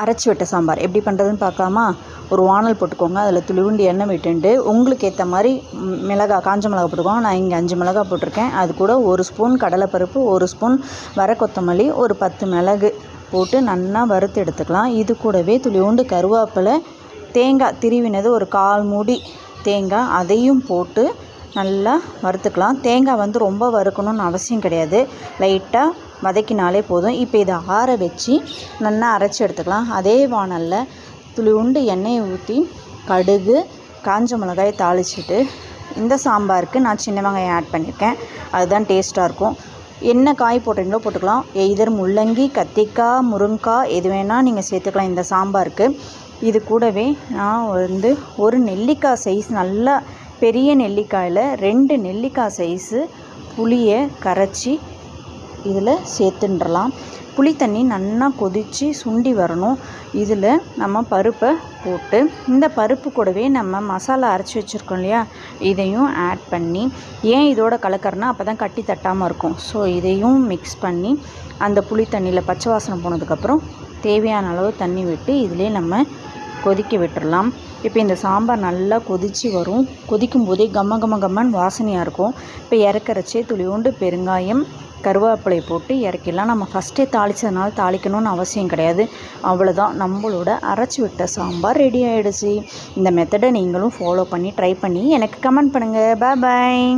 அரைச்சி விட்ட சாம்பார். எப்படி பண்ணுறதுன்னு பார்க்கலாமா ஒரு வானல் போட்டுக்கோங்க. அதில் துளிவுண்டு எண்ணெய் விட்டுண்டு உங்களுக்கு ஏற்ற மாதிரி மிளகா காஞ்ச மிளகா போட்டுக்கோங்க. நான் இங்கே அஞ்சு மிளகா போட்டிருக்கேன். அது கூட ஒரு ஸ்பூன் கடலைப்பருப்பு ஒரு ஸ்பூன் வர கொத்தமல்லி ஒரு பத்து மிளகு போட்டு நல்லா வறுத்து எடுத்துக்கலாம். இது கூடவே துளிவுண்டு கருவேப்பிலை தேங்காய் திருவினது ஒரு கால் மூடி தேங்காய் அதையும் போட்டு நல்லா வறுத்துக்கலாம். தேங்காய் வந்து ரொம்ப வறுக்கணும்னு அவசியம் கிடையாது. லைட்டாக வதக்கினாலே போதும். இப்போ இதை ஆற வச்சு நல்லா அரைச்சி எடுத்துக்கலாம். அதே வானலில் துளியுண்டு எண்ணெயை ஊற்றி கடுகு காஞ்ச மிளகாயை தாளிச்சிட்டு இந்த சாம்பாருக்கு நான் சின்ன வெங்காயம் ஆட் பண்ணியிருக்கேன் அதுதான் டேஸ்ட்டாக இருக்கும். என்ன காய் போடுறீங்களோ போட்டுக்கலாம். எய்தர் முள்ளங்கி கத்திரிக்காய் முருங்காய் எது வேணால் நீங்கள் சேர்த்துக்கலாம் இந்த சாம்பாருக்கு. இது கூடவே நான் வந்து ஒரு நெல்லிக்காய் சைஸ் நல்லா பெரிய நெல்லிக்காயில் ரெண்டு நெல்லிக்காய் சைஸு புளியை கரைச்சி இதில் சேர்த்துன்றலாம். புளி தண்ணி நல்லா கொதித்து சுண்டி வரணும். இதில் நம்ம பருப்பை போட்டு இந்த பருப்பு கூடவே நம்ம மசாலா அரைச்சி வச்சுருக்கோம் இல்லையா? இதையும் ஆட் பண்ணி ஏன் இதோட கலக்கறனா அப்போ தான் கட்டி தட்டாமல் இருக்கும். ஸோ இதையும் மிக்ஸ் பண்ணி அந்த புளி தண்ணியில் பச்சை வாசனை போனதுக்கப்புறம் தேவையான அளவு தண்ணி விட்டு இதிலே நம்ம கொதிக்க விட்டுடலாம் இப்போ இந்த சாம்பார் நல்லா கொதித்து வரும். கொதிக்கும் போதே கம்ம கம்ம கம்மன்னு வாசனையாக இருக்கும். இப்போ இறக்கறச்சே துளியோண்டு பெருங்காயம் கருவேப்பிலை போட்டு இறக்கிடலாம். நம்ம ஃபஸ்ட்டே தாளித்ததுனால தாளிக்கணும்னு அவசியம் கிடையாது. அவ்வளோதான் நம்மளோட அரைச்சி விட்ட சாம்பார் ரெடி ஆகிடுச்சு இந்த மெத்தடை நீங்களும் ஃபாலோ பண்ணி ட்ரை பண்ணி எனக்கு கமெண்ட் பண்ணுங்கள் பாய்